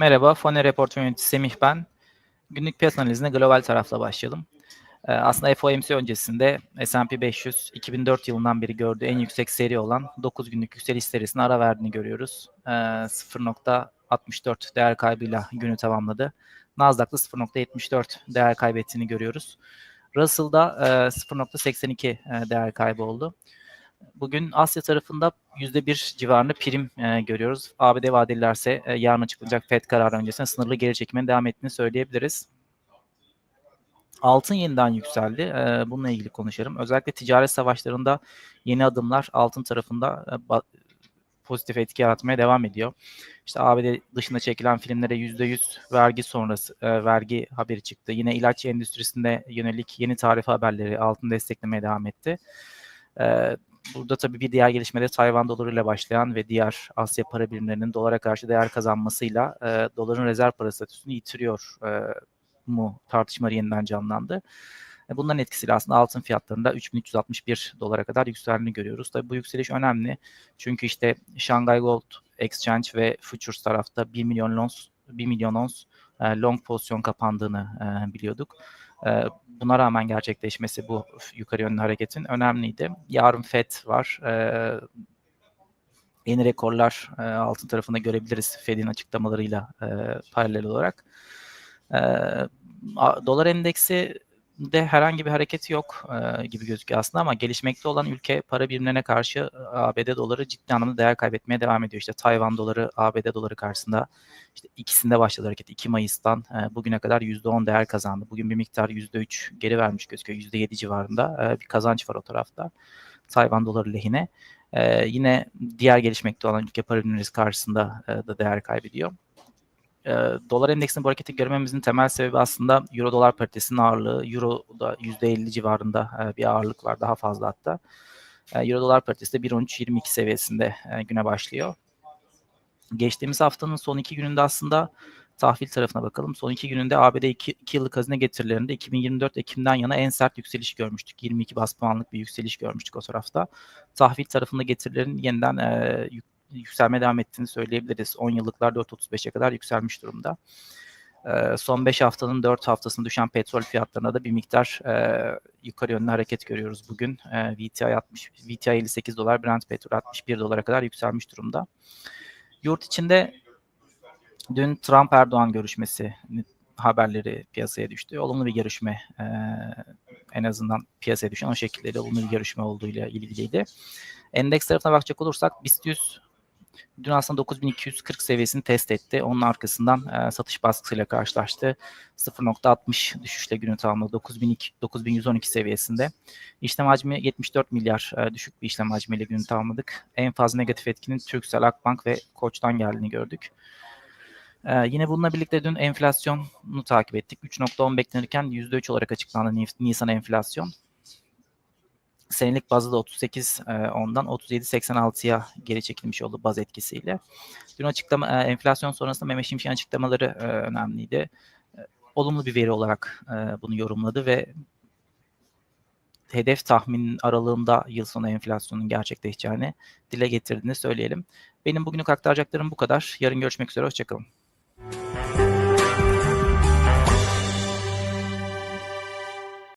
Merhaba, Fone Report yöneticisi Semih ben. Günlük piyasa analizine global tarafla başlayalım. Ee, aslında FOMC öncesinde S&P 500 2004 yılından beri gördüğü en yüksek seri olan 9 günlük yükseliş serisine ara verdiğini görüyoruz. Ee, 0.64 değer kaybıyla günü tamamladı. Nasdaq'ta 0.74 değer kaybettiğini görüyoruz. Russell'da e, 0.82 e, değer kaybı oldu. Bugün Asya tarafında %1 civarında prim e, görüyoruz. ABD vadelilerse e, yarın açıklanacak FED kararı öncesinde sınırlı geri çekimine devam ettiğini söyleyebiliriz. Altın yeniden yükseldi. E, bununla ilgili konuşalım. Özellikle ticaret savaşlarında yeni adımlar altın tarafında e, pozitif etki yaratmaya devam ediyor. İşte ABD dışında çekilen filmlere %100 vergi sonrası e, vergi haberi çıktı. Yine ilaç endüstrisinde yönelik yeni tarif haberleri altın desteklemeye devam etti. E, Burada tabii bir diğer gelişme de Tayvan dolarıyla başlayan ve diğer Asya para birimlerinin dolara karşı değer kazanmasıyla e, doların rezerv para statüsünü yitiriyor e, mu tartışmaları yeniden canlandı. E, bunların etkisiyle aslında altın fiyatlarında 3361 dolara kadar yükseldiğini görüyoruz. Tabii bu yükseliş önemli. Çünkü işte Shanghai Gold Exchange ve Futures tarafta 1 milyon ons 1 milyon ons e, long pozisyon kapandığını e, biliyorduk. Buna rağmen gerçekleşmesi bu yukarı yönlü hareketin önemliydi. Yarın FED var. E, yeni rekorlar e, altın tarafında görebiliriz Fed'in açıklamalarıyla e, paralel olarak. E, dolar endeksi de herhangi bir hareket yok e, gibi gözüküyor aslında ama gelişmekte olan ülke para birimlerine karşı ABD doları ciddi anlamda değer kaybetmeye devam ediyor. İşte Tayvan doları ABD doları karşısında işte ikisinde başladı hareket. 2 Mayıs'tan e, bugüne kadar %10 değer kazandı. Bugün bir miktar %3 geri vermiş gözüküyor. %7 civarında e, bir kazanç var o tarafta. Tayvan doları lehine. E, yine diğer gelişmekte olan ülke para birimleri karşısında e, da değer kaybediyor e, dolar endeksinin bu hareketi görmemizin temel sebebi aslında euro dolar paritesinin ağırlığı. Euro da %50 civarında e, bir ağırlık var daha fazla hatta. E, euro dolar paritesi de 1.13.22 seviyesinde e, güne başlıyor. Geçtiğimiz haftanın son iki gününde aslında tahvil tarafına bakalım. Son iki gününde ABD 2 yıllık hazine getirilerinde 2024 Ekim'den yana en sert yükseliş görmüştük. 22 bas puanlık bir yükseliş görmüştük o tarafta. Tahvil tarafında getirilerin yeniden e, yükselmeye devam ettiğini söyleyebiliriz. 10 yıllıklar 4.35'e kadar yükselmiş durumda. E, son 5 haftanın 4 haftasında düşen petrol fiyatlarında da bir miktar e, yukarı yönlü hareket görüyoruz bugün. E, VTI 60, VTI 58 dolar, Brent petrol 61 dolara kadar yükselmiş durumda. Yurt içinde dün Trump-Erdoğan görüşmesi haberleri piyasaya düştü. Olumlu bir görüşme e, en azından piyasaya düşen o şekilde olumlu bir görüşme olduğuyla ilgiliydi. Endeks tarafına bakacak olursak BIST 100 Dün aslında 9240 seviyesini test etti. Onun arkasından e, satış baskısıyla karşılaştı. 0.60 düşüşle günü tamamladı. 9002, 9112 seviyesinde. İşlem hacmi 74 milyar e, düşük bir işlem hacmiyle günü tamamladık. En fazla negatif etkinin Türksel, Akbank ve Koç'tan geldiğini gördük. Ee, yine bununla birlikte dün enflasyonu takip ettik. 3.10 beklenirken %3 olarak açıklandı Nisan enflasyon senelik bazda 38 e, ondan 37.86'ya geri çekilmiş oldu baz etkisiyle. Dün açıklama e, enflasyon sonrasında Mehmet Şimşek'in açıklamaları e, önemliydi. E, olumlu bir veri olarak e, bunu yorumladı ve hedef tahmin aralığında yıl sonu enflasyonun gerçekleşeceğini dile getirdiğini söyleyelim. Benim bugünlük aktaracaklarım bu kadar. Yarın görüşmek üzere. Hoşçakalın.